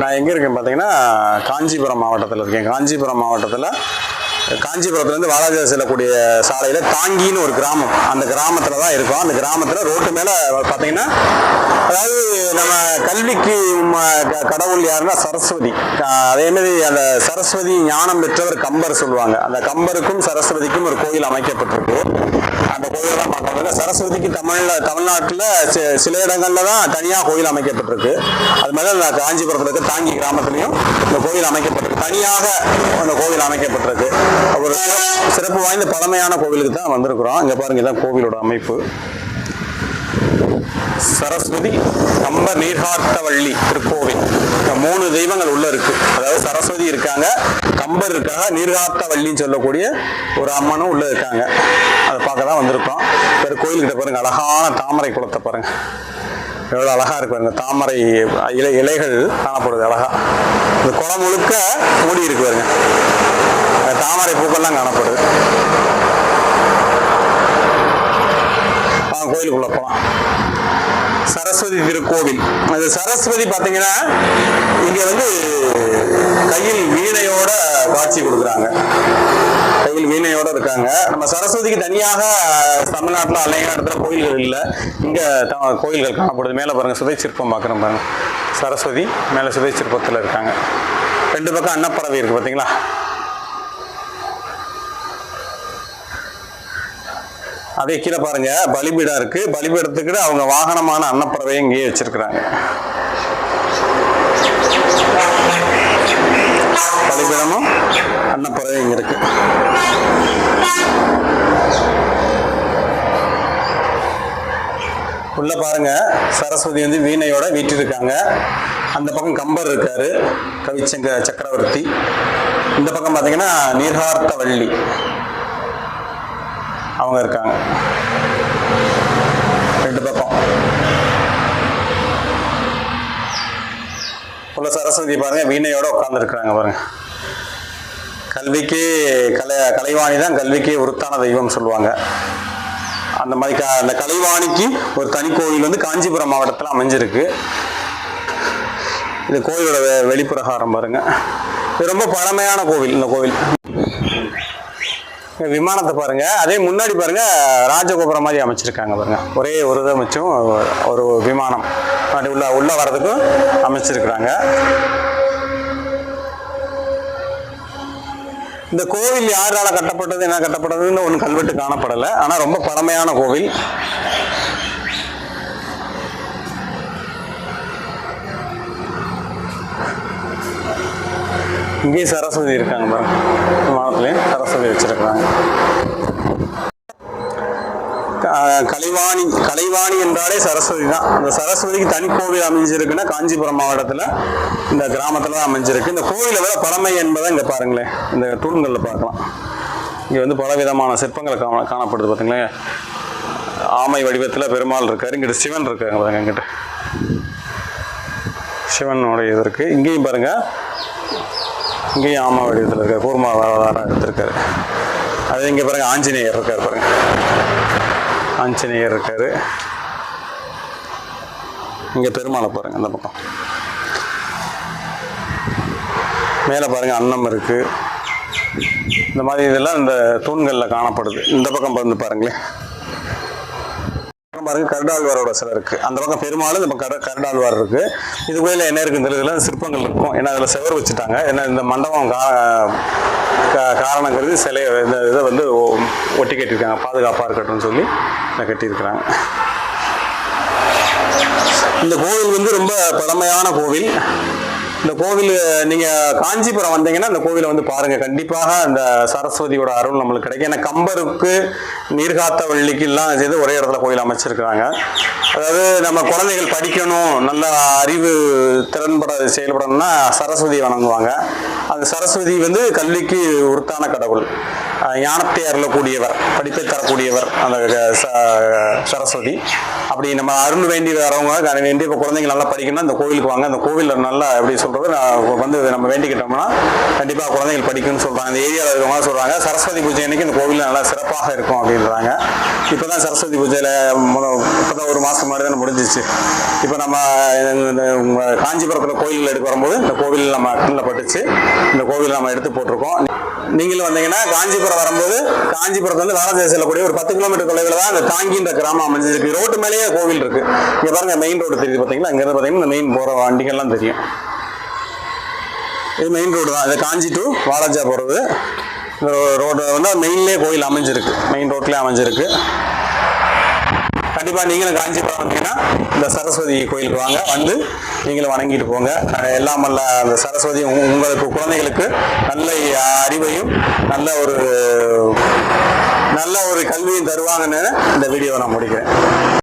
நான் எங்கே இருக்கேன் பார்த்தீங்கன்னா காஞ்சிபுரம் மாவட்டத்தில் இருக்கேன். காஞ்சிபுரம் மாவட்டத்தில் காஞ்சிபுரத்துலேருந்து வாலாஜா செல்லக்கூடிய சாலையில் தாங்கின்னு ஒரு கிராமம். அந்த கிராமத்தில் தான் இருக்கும். அந்த கிராமத்தில் ரோட்டு மேலே பார்த்தீங்கன்னா அதாவது நம்ம கல்விக்கு ம- க- கடவுள் யாருன்னா சரஸ்வதி. அதேமாரி அந்த சரஸ்வதி ஞானம் பெற்றவர் கம்பர் சொல்லுவாங்க. அந்த கம்பருக்கும் சரஸ்வதிக்கும் ஒரு கோயில் அமைக்கப்பட்டிருக்கு. அந்த கோயிலெல்லாம் பார்க்கறதுல சரஸ்வதிக்கு தமிழில் தமிழ்நாட்டில் சில இடங்களில் தான் தனியாக கோயில் அமைக்கப்பட்டிருக்கு. அது மாதிரி அந்த காஞ்சிபுரத்தில் இருக்க தாங்கி கிராமத்துலையும் இந்த கோயில் அமைக்கப்பட்டிருக்கு. தனியாக அந்த கோவில் அமைக்கப்பட்டிருக்கு. ஒரு சிறப்பு- வாய்ந்த பழமையான கோவிலுக்கு தான் வந்திருக்கிறோம். இங்கே பாருங்க இதான் கோவிலோட அமைப்பு. சரஸ்வதி கம்ப நீர்காத்தவள்ளி திருக்கோவில். இந்த மூணு தெய்வங்கள் உள்ள இருக்கு. அதாவது சரஸ்வதி இருக்காங்க கம்பர் இருக்காங்க நீர்காத்தவள்ளின்னு சொல்லக்கூடிய ஒரு அம்மனும் உள்ள இருக்காங்க. அதை பார்க்க தான் வந்திருக்கோம். ஒரு கோயில்கிட்ட பாருங்க அழகான தாமரை குளத்தை பாருங்க. எவ்வளோ அழகா இருக்கு பாருங்க தாமரை இலை இலைகள் காணப்படுது அழகா. இந்த குளம் முழுக்க மூடி இருக்கு பாருங்க. தாமரை பூக்கள்லாம் காணப்படுது. கோயிலுக்குள்ள போலாம். சரஸ்வதி திருக்கோவில். அது சரஸ்வதி பார்த்தீங்கன்னா இங்க வந்து கையில் வீணையோட காட்சி கொடுக்குறாங்க. கையில் வீணையோட இருக்காங்க. நம்ம சரஸ்வதிக்கு தனியாக தமிழ்நாட்டில் அநேக இடத்துல கோயில்கள் இல்லை. இங்கே த- கோயில்கள் காணப்படுது. மேலே பாருங்கள் சுதை சிற்பம் பார்க்குறோம் பாருங்க. சரஸ்வதி மேலே சுதை சிற்பத்தில் இருக்காங்க. ரெண்டு பக்கம் அன்னப்பறவை இருக்குது பார்த்தீங்களா அதே கீழே பாருங்க பலிபீடம் இருக்கு. பலிபீடத்துக்கு அவங்க வாகனமான அன்னப்பறவையை இங்கேயே வச்சிருக்கிறாங்க. பலிபீடமும் அன்னப்பறவை இங்க இருக்கு. உள்ள பாருங்க சரஸ்வதி வந்து வீணையோட வீட்டிருக்காங்க அந்த பக்கம் கம்பர் இருக்காரு கவிச்சங்க சக்கரவர்த்தி. இந்த பக்கம் பார்த்தீங்கன்னா நீர்கார்த்த வள்ளி அவங்க இருக்காங்க. ரெண்டு பக்கம். உள்ள சரஸ்வதி பாருங்க வீணையோட உட்காந்துருக்குறாங்க பாருங்க. கல்விக்கு கலை கலைவாணி தான் கல்விக்கு உருத்தான தெய்வம் சொல்லுவாங்க. அந்த மாதிரி க அந்த கலைவாணிக்கு ஒரு தனி கோயில் வந்து காஞ்சிபுரம் மாவட்டத்தில் அமைஞ்சிருக்கு. இந்த கோயிலோட வெளிப்பிரகாரம் பாருங்க. இது ரொம்ப பழமையான கோவில் இந்த கோவில். விமானத்தை பாருங்க. அதே முன்னாடி பாருங்க ராஜகோபுரம் மாதிரி அமைச்சிருக்காங்க பாருங்க. ஒரே ஒரு இதை ஒரு விமானம் அப்படி உள்ள உள்ள வர்றதுக்கும் அமைச்சிருக்கிறாங்க. இந்த கோவில் யாரால கட்டப்பட்டது என்ன கட்டப்பட்டதுன்னு ஒன்றும் கல்வெட்டு காணப்படலை. ஆனால் ரொம்ப பழமையான கோவில். இங்கேயும் சரஸ்வதி இருக்காங்க பாருங்க. வானத்துலேயும் சரஸ்வதி வச்சுருக்குறாங்க. கலைவாணி கலைவாணி என்றாலே சரஸ்வதி தான். இந்த சரஸ்வதிக்கு தனி கோவில் அமைஞ்சிருக்குன்னா காஞ்சிபுரம் மாவட்டத்தில் இந்த கிராமத்தில் தான் அமைஞ்சிருக்கு. இந்த கோவிலை விட பழமை என்பதை இங்கே பாருங்களேன். இந்த தூண்களில் பார்க்கலாம். இங்கே வந்து பல விதமான சிற்பங்கள் காண காணப்படுது பார்த்தீங்களா ஆமை வடிவத்தில் பெருமாள் இருக்காரு. இங்கிட்ட சிவன் இருக்காங்க பாருங்க இங்கிட்ட. சிவனுடைய இது இருக்குது இங்கேயும் பாருங்கள் இங்கேயும் ஆமா வடிவத்தில் இருக்கார். கூர்மா அவதாரம் எடுத்திருக்காரு. அது இங்கே பாருங்க ஆஞ்சநேயர் இருக்கார் பாருங்க. ஆஞ்சநேயர் இருக்கார். இங்கே பெருமாளை பாருங்க அந்த பக்கம். மேலே பாருங்க அன்னம் இருக்குது இந்த மாதிரி இதெல்லாம் இந்த தூண்களில் காணப்படுது. இந்த பக்கம் வந்து பாருங்களேன். பாருங்க கருடாழ்வாரோட சிலை இருக்கு. அந்த பக்கம் பெருமாளும் இந்த பக்கம் கருடாழ்வார் இருக்கு. இதுக்குள்ள என்ன இருக்குங்கிறதுல சிற்பங்கள் இருக்கும். ஏன்னா அதில் செவர் வச்சுட்டாங்க. ஏன்னா இந்த மண்டபம் கா காரணங்கிறது சிலையை இந்த இதை வந்து ஒட்டி கட்டியிருக்காங்க. பாதுகாப்பாக இருக்கட்டும்னு சொல்லி இதை கட்டியிருக்கிறாங்க. இந்த கோவில் வந்து ரொம்ப பழமையான கோவில். இந்த கோவில் நீங்க காஞ்சிபுரம் வந்தீங்கன்னா இந்த கோவிலை வந்து பாருங்க. கண்டிப்பாக அந்த சரஸ்வதியோட அருள் நம்மளுக்கு கிடைக்கும். ஏன்னா கம்பருக்கு நீர்காத்த வள்ளிக்கு எல்லாம் சேர்ந்து ஒரே இடத்துல கோயில் அமைச்சிருக்கிறாங்க. அதாவது நம்ம குழந்தைகள் படிக்கணும் நல்ல அறிவு திறன்பட செயல்படணும்னா சரஸ்வதி வணங்குவாங்க. அந்த சரஸ்வதி வந்து கல்விக்கு உருத்தான கடவுள். ஞானத்தை அருளக்கூடியவர் படிப்பை தரக்கூடியவர் அந்த ச- சரஸ்வதி. அப்படி நம்ம அருள் வேண்டி வரவங்க க- வேண்டி இப்போ குழந்தைங்க நல்லா படிக்கணும்னா இந்த கோவிலுக்கு வாங்க. அந்த கோவிலில் நல்லா எப்படி சொல்றது வந்து நம்ம வேண்டிக்கிட்டோம்னா கண்டிப்பாக குழந்தைகள் படிக்கணும்னு சொல்கிறாங்க இந்த ஏரியாவில் இருக்கவங்க சொல்கிறாங்க சரஸ்வதி பூஜை அன்னைக்கு இந்த கோவில் நல்லா சிறப்பாக இருக்கும் அப்படின்றாங்க. இப்போ தான் சரஸ்வதி பூஜையில் இப்போ தான் ஒரு மாதம் முன்னாடி தான் முடிஞ்சிச்சு. இப்போ நம்ம இந்த காஞ்சிபுரத்தில் கோயில்கள் எடுக்க வரும்போது இந்த கோவில் நம்ம கண்ணில் பட்டுச்சு. இந்த கோவில் நம்ம எடுத்து போட்டிருக்கோம். நீங்களும் வந்தீங்கன்னா காஞ்சிபுரம் வரும்போது காஞ்சிபுரத்துல இருந்து வாரதேசம் செல்லக்கூடிய ஒரு பத்து கிலோமீட்டர் தொலைவில் தான் அந்த தாங்கின்ற கிராமம் அமைஞ்சிருக்கு. ரோட்டு மேலேயே கோவில் இருக்கு. இங்க பாருங்க மெயின் ரோடு தெரியுது பார்த்தீங்களா இங்க இருந்து பார்த்தீங்கன்னா மெயின் போகிற வண்டிகள்லாம் தெரியும். இது மெயின் ரோடு தான். இது காஞ்சி டு வாலாஜா போகிறது இந்த ரோடு வந்து மெயின்லேயே கோயில் அமைஞ்சிருக்கு. மெயின் ரோட்லேயே அமைஞ்சிருக்கு. கண்டிப்பாக நீங்களும் காஞ்சிபுரம் வந்தீங்கன்னா இந்த சரஸ்வதி கோயிலுக்கு வாங்க. வந்து நீங்களும் வணங்கிட்டு போங்க. எல்லாம் நல்ல அந்த சரஸ்வதி உங்களுக்கு குழந்தைகளுக்கு நல்ல அறிவையும் நல்ல ஒரு நல்ல ஒரு கல்வியும் தருவாங்கன்னு இந்த வீடியோவை நான் முடிக்கிறேன்.